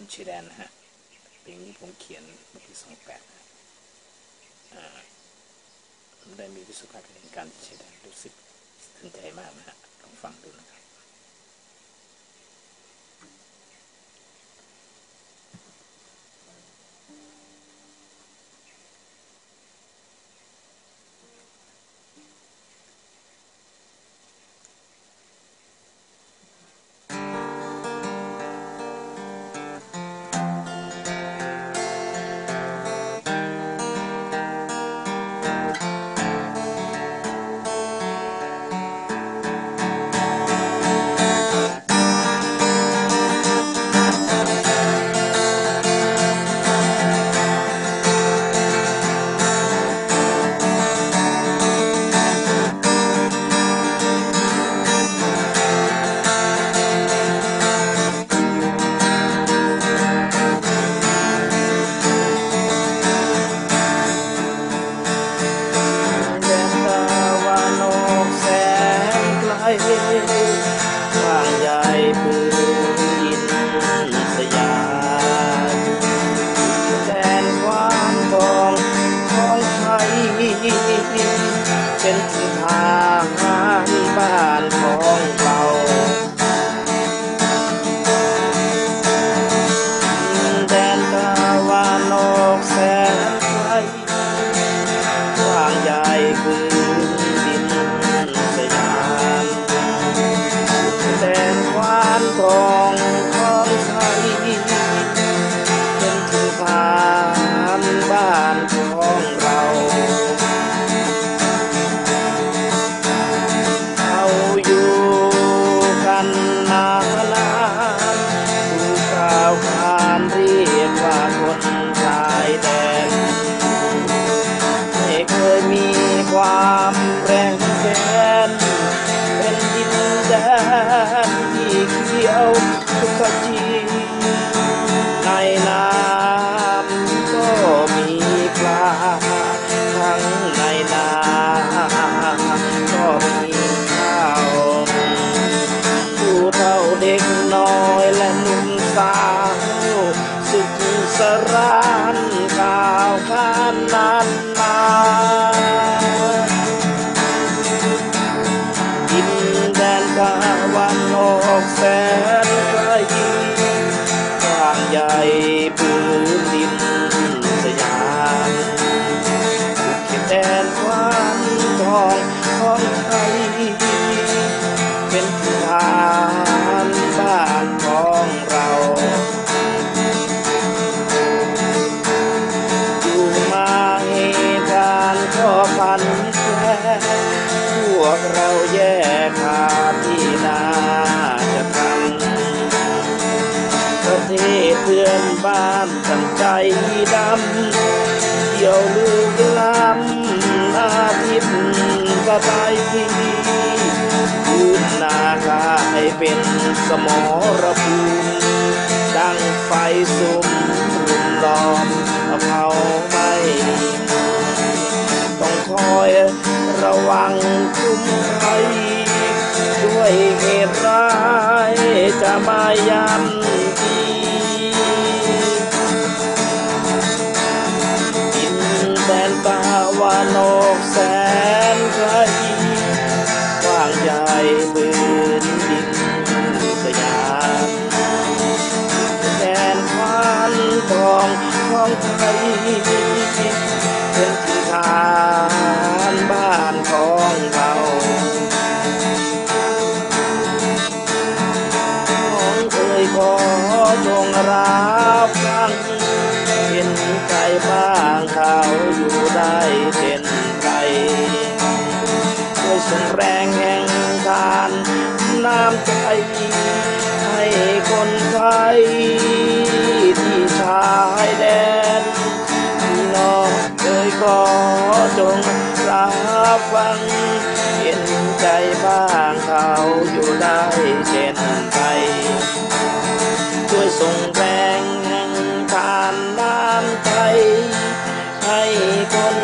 คนชายแดนนะฮะเพลงนี้ผมเขียนเมื่อปีสองแปดผมได้มีประสบการณ์ในการที่ชายแดนรู้สึกสนใจมากนะฮะลองฟังดูนะครับา ข วกเราแยกขาดที่นาจะทำประเทศเพื่อนบ้านตั้งใจดำเที่ยวลือล้ำอาทิตย์ก็ไปพื้นนากายเป็นสมรภูมิดังไฟสุมรุมล้อม ระวังคุ้มภัยด้วยเหตุร้ายจะมายันทีดินแดนตะวันออกแสนไกลกว้างใหญ่พื้นดินสยามแดนควานทองของไทยเป็นที่ฐาน ยขอจงรับฟังเห็นใครบ้างเขาอยู่ได้เป็นไรด้วยส่งแรงแห่งทานน้ำใจให้คนไทยที่ชายแดนน้องเคยขอจงรับฟังเห็นใจบ้างเขาอยู่ได้เช่นไร ด้วยส่งแรงแห่งทานน้ำใจให้คน